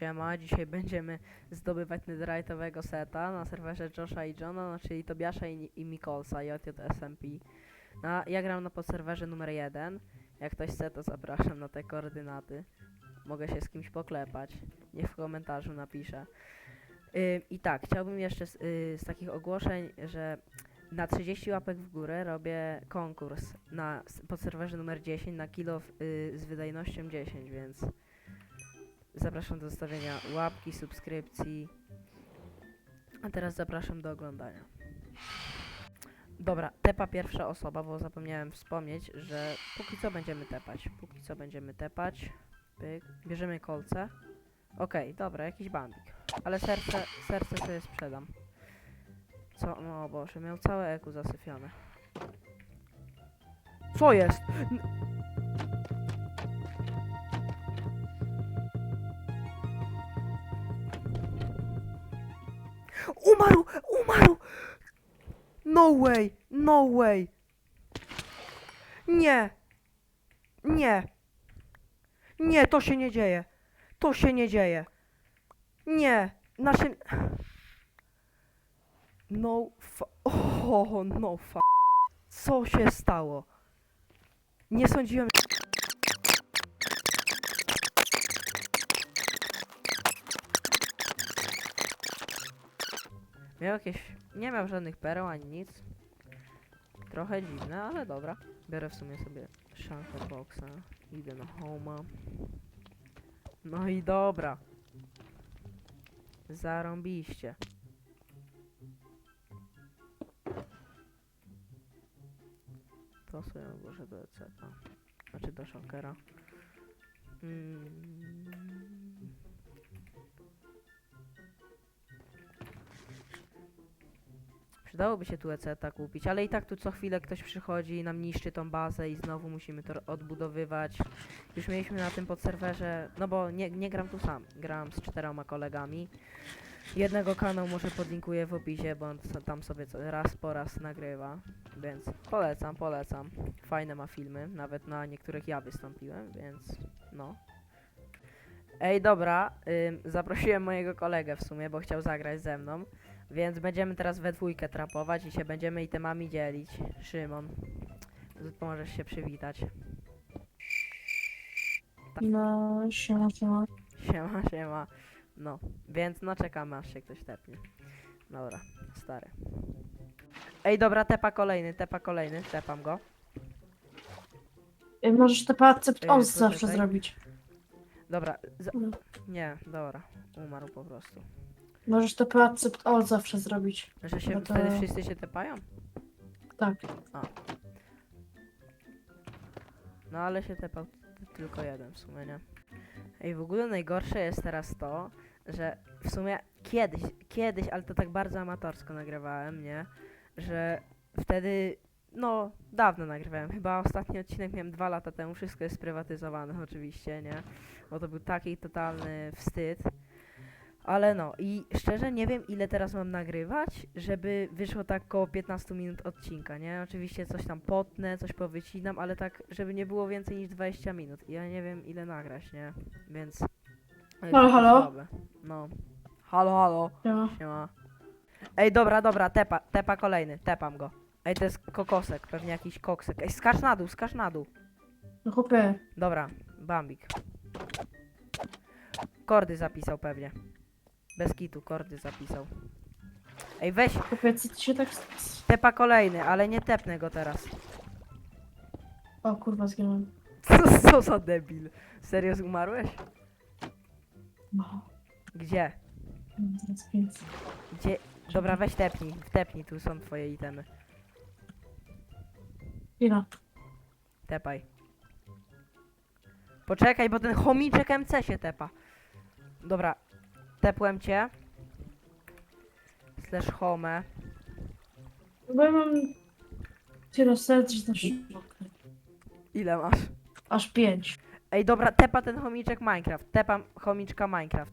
siema. Dzisiaj będziemy zdobywać netherite'owego seta na serwerze Josha i Johna, no, czyli Tobiasza i, i Mikolsa, JJSMP. Na, ja gram na podserwerze numer 1. Jak ktoś chce, to zapraszam na te koordynaty. Mogę się z kimś poklepać. Niech w komentarzu napisze. Ym, I tak, chciałbym jeszcze z, y, z takich ogłoszeń, że na 30 łapek w górę robię konkurs na podserwerze numer 10 na kilo w- y, z wydajnością 10, więc zapraszam do zostawienia łapki, subskrypcji. A teraz zapraszam do oglądania. Dobra, tepa pierwsza osoba, bo zapomniałem wspomnieć, że póki co będziemy tepać. Póki co będziemy tepać. Pyk. Bierzemy kolce. Okej, dobra, jakiś bambik. Ale serce, serce sobie sprzedam. Co? No Boże, miał całe eku zasyfione. Co jest? N- Umarł! Umarł! No way! No way! Nie! Nie! Nie, to się nie dzieje! To się nie dzieje! Nie! Nasze... No fa... O, no fa... Co się stało? Nie sądziłem... Miał jakieś... Nie miał żadnych pereł ani nic. Trochę dziwne, ale dobra. Biorę w sumie sobie Shulker Boxa. Idę na Homa. No i dobra. Zarąbiście. To sobie odłożę do ECP. Znaczy do Shulkera. Mm. Przydałoby się tu ECT kupić, ale i tak tu co chwilę ktoś przychodzi i nam niszczy tą bazę i znowu musimy to odbudowywać. Już mieliśmy na tym podserwerze, no bo nie, nie gram tu sam, gram z czterema kolegami. Jednego kanał może podlinkuję w opisie, bo on tam sobie raz po raz nagrywa, więc polecam, polecam. Fajne ma filmy, nawet na niektórych ja wystąpiłem, więc no. Ej, dobra, ym, zaprosiłem mojego kolegę w sumie, bo chciał zagrać ze mną. Więc będziemy teraz we dwójkę trapować i się będziemy itemami dzielić. Szymon, możesz się przywitać. No, siema, siema. Siema, siema. No, więc no czekamy aż się ktoś tepnie. Dobra, stary. Ej, dobra, tepa kolejny, tepa kolejny, tepam go. Y, Możesz te accept Ej, poczekaj. zawsze zrobić. Dobra, za- No. nie, dobra, umarł po prostu. Możesz te accept all zawsze zrobić. Że się No to- wtedy wszyscy się tepają? Tak. No ale się tepał tylko jeden w sumie, nie? Ej, w ogóle najgorsze jest teraz to, że w sumie kiedyś, kiedyś, ale to tak bardzo amatorsko nagrywałem, nie? Że wtedy, no, dawno nagrywałem. Chyba ostatni odcinek miałem dwa lata temu, wszystko jest sprywatyzowane oczywiście, nie? Bo to był taki totalny wstyd. Ale no, i szczerze nie wiem ile teraz mam nagrywać, żeby wyszło tak koło 15 minut odcinka, nie? Oczywiście coś tam potnę, coś powycinam, ale tak, żeby nie było więcej niż 20 minut. I ja nie wiem ile nagrać, nie? Więc... jest Halo, halo? słabe. No. Halo, halo. Siema. Siema. Ej, dobra, dobra, tepa, tepa kolejny, tepam go. Ej, to jest kokosek, pewnie jakiś koksek. Ej, skacz na dół, skacz na dół. No chłopie, Dobra, bambik. Kordy zapisał pewnie. Bez kitu, kordy zapisał. Ej, weź, co ty się tak... tepa kolejny, ale nie tepnę go teraz. O kurwa, zginąłem. Co, co za debil? Serio umarłeś? No, Gdzie? teraz. Gdzie? Dobra, weź tepnij, tepnij, tu są twoje itemy. Chwila. Tepaj. Poczekaj, bo ten chomiczek MC się tepa. Dobra, tepłem cię. Slash home. Bo ja mam tyle serc, że szok. Ile masz? Aż pięć. Ej, dobra, tepa ten chomiczek Minecraft. Tepam chomiczka Minecraft.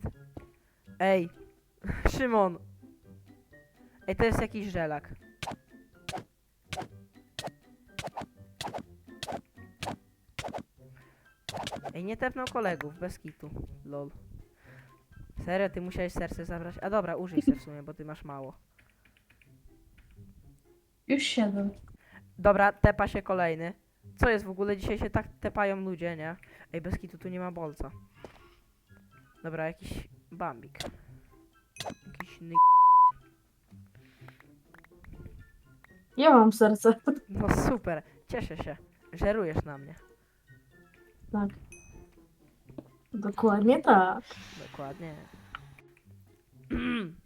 Ej, Szymon. Ej, to jest jakiś żelak. Ej, nie tepnął kolegów, bez kitu. Lol. Serio, ty musiałeś serce zabrać? A dobra, użyj se w sumie, bo ty masz mało. Już siedem. Dobra, tepa się kolejny. Co jest w ogóle? Dzisiaj się tak tepają ludzie, nie? Ej, bez kitu tu nie ma bolca. Dobra, jakiś bambik. Jakiś ny... Ja mam serce. No super, cieszę się. Żerujesz na mnie. Tak. Dokładnie tak. Dokładnie.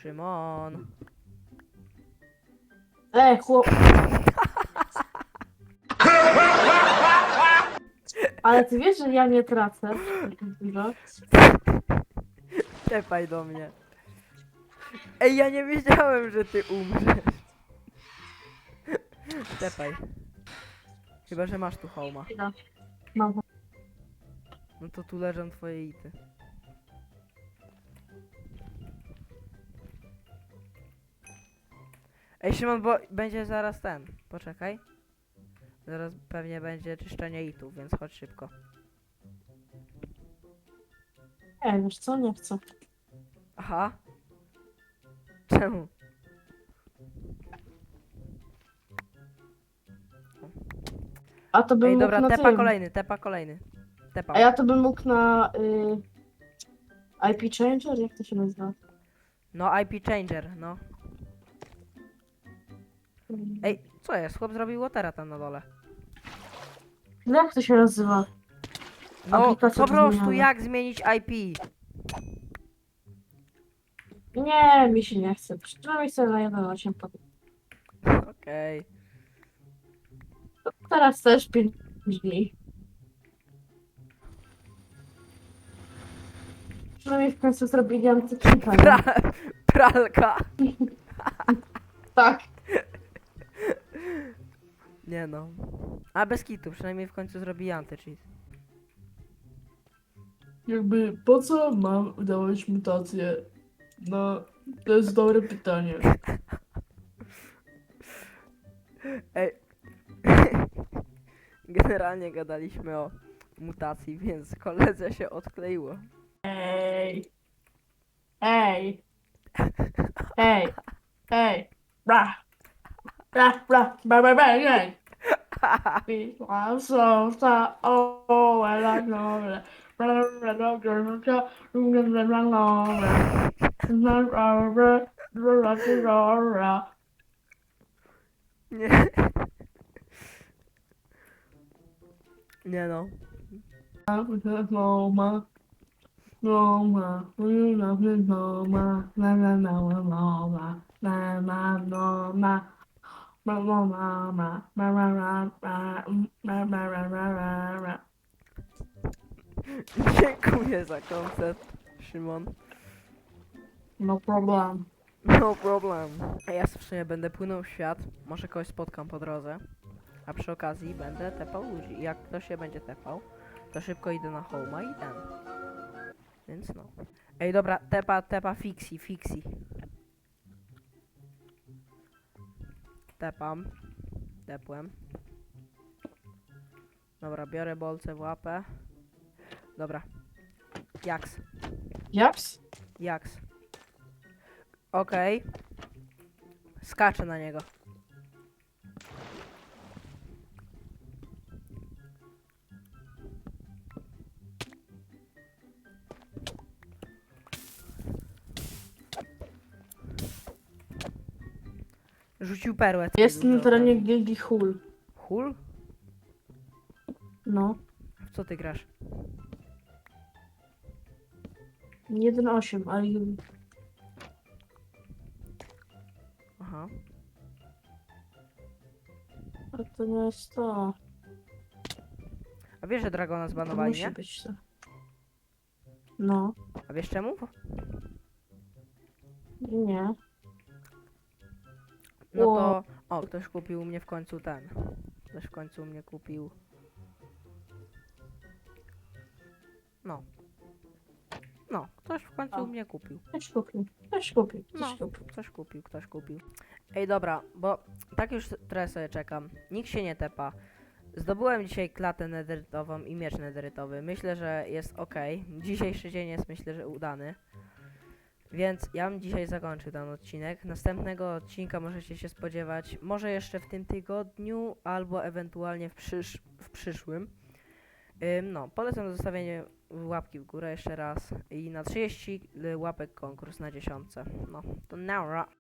Szymon. Ej, chłop. Ale ty wiesz, że ja nie tracę. Tepaj do mnie. Ej, ja nie wiedziałem, że ty umrzesz. Tepaj. Chyba, że masz tu hołma. Mam. No to tu leżą twoje ity. Ej, Szymon, bo będzie zaraz ten. Poczekaj. Zaraz pewnie będzie czyszczenie itów, więc chodź szybko. Ej, wiesz co? Nie chcę. Aha. Czemu? A to bym Ej, mógł dobra, na tepa tym. kolejny, tepa kolejny. Tepa. A ja to bym mógł na y, IP Changer? Jak to się nazywa? No, IP changer, no. Ej, co jest? Chłop zrobił watera tam na dole. No jak to się nazywa? No, Aplikacja po prostu jak zmienić IP? Nie, mi się nie chce. Przynajmniej chcę na 1.8 podać. Okej. Teraz też 5 dni. Przynajmniej w końcu zrobili antykika. nie? Pra pralka. Tak. Nie no. A bez kitu, przynajmniej w końcu zrobi anty-cheat. Jakby po co mam udawać mutację? No, to jest dobre pytanie. Ej. Generalnie gadaliśmy o mutacji, więc koledze się odkleiło. Ej. Ej. Ej. Ej. Bra. Bra, bra, bra, bra, bra, bra, bra, bra, bra, bra, bra, bra, bra, bra, no, bra. Bra, bra, bra, bra, bra, bra, bra. Nie. Nie no. No ma. No ma. No ma. No ma. Na na na na no ma. Na na no ma. Ma ma ma ma. Ma ma ma ma. Ma Dziękuję za koncert, Szymon. No problem. No problem. A ja w sumie będę płynął w świat, może kogoś spotkam po drodze, a przy okazji będę tepał ludzi. Jak ktoś się będzie tepał, to szybko idę na homa i ten. Więc no. Ej, dobra, tepa, tepa, fixi, fixi. Tepam. Tepłem. Dobra, biorę bolce w łapę. Dobra. Jaks. Japs? Jaks. Okej. Skaczę na niego. Rzucił perłę. Jest na terenie tam. Gildi Hull. Hul? No. W co ty grasz? 1.8, ale Aha. ale to nie jest to. A wiesz, że Dragona To zbanowali, musi nie? być to. No. A wiesz czemu? Nie. No to... O, ktoś kupił u mnie w końcu ten. Ktoś w końcu mnie kupił... No. No, ktoś w końcu O. mnie kupił. Ktoś kupił. Ktoś kupił. Ktoś No. kupił. Ktoś kupił, ktoś kupił. Ej, dobra, bo tak już trochę sobie czekam. Nikt się nie tepa. Zdobyłem dzisiaj klatę nederytową i miecz nederytowy. Myślę, że jest ok. Dzisiejszy dzień jest myślę, że udany. Więc ja bym dzisiaj zakończył ten odcinek. Następnego odcinka możecie się spodziewać może jeszcze w tym tygodniu, albo ewentualnie w, przysz w przyszłym. Ym, no, polecam do zostawienia łapki w górę jeszcze raz i na 30 y, łapek konkurs na dziesiątce. No, to nara.